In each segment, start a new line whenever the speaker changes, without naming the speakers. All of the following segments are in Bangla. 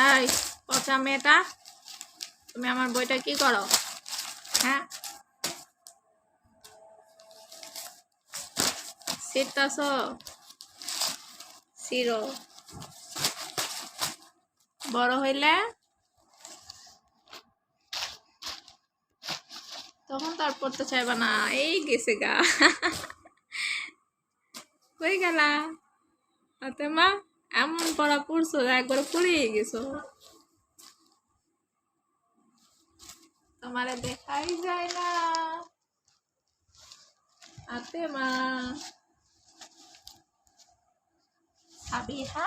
এই, পচা মেয়েটা, তুমি আমার বইটা কি করো? হ্যাঁ? সিরতাছ সিরো বড় হইলে? তখন তার পড়তে চাইবা না, এই গেছে গা। হয়ে গেলা? তাতে মা? এমন পড়া পড়ছো, একবার পড়েই গেছো। তোমারে দেখাই যায় না। আতে মা। সাবিহা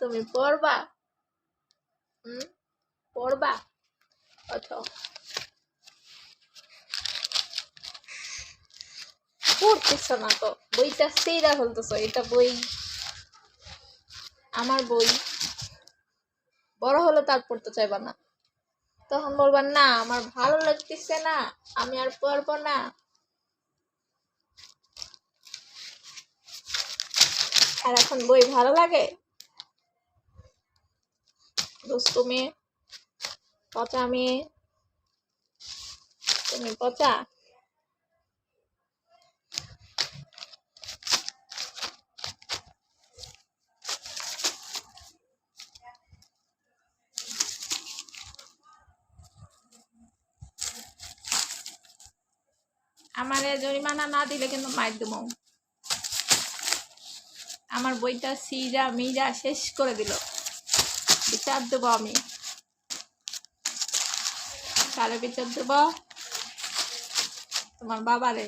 তুমি পড়বা? হুম? পড়বা? ওঠো। পড়তেছ না তো, বইটা সেইরা ফেলতেছ, এটা বই আমার বই। বড় হলে তার পড়তে চাইবা না। তখন বলবা, না, আমার ভালো লাগতেছে না, আমি আর পড়ব না। আর এখন বই ভালো লাগে? দুষ্টু মেয়ে, পচা মেয়ে, তুমি পচা? আমারে জরিমানা না দিলে কিন্তু মাইর দেব। আমার বইটা সিরা মিরা শেষ করে দিল। বিচার দেব আমি। কারে বিচার দেব? তোমার বাবারে।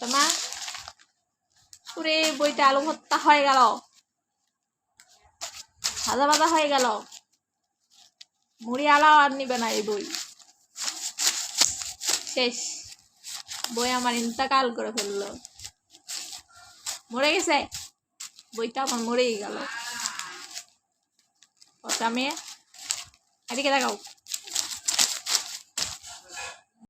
তোমার? পুরে বইটা আলু ভর্তা হয়ে গেল। ভাজা ভাজা হয়ে গেল। মুড়ি আলাও আর নিবে না এই বই। শেষ। বই আমার ইন্তাকাল করে ফেলল। মরে গেছে? বইটা আমার মরেই গেল। মেয়ে এদিকে দেখাও।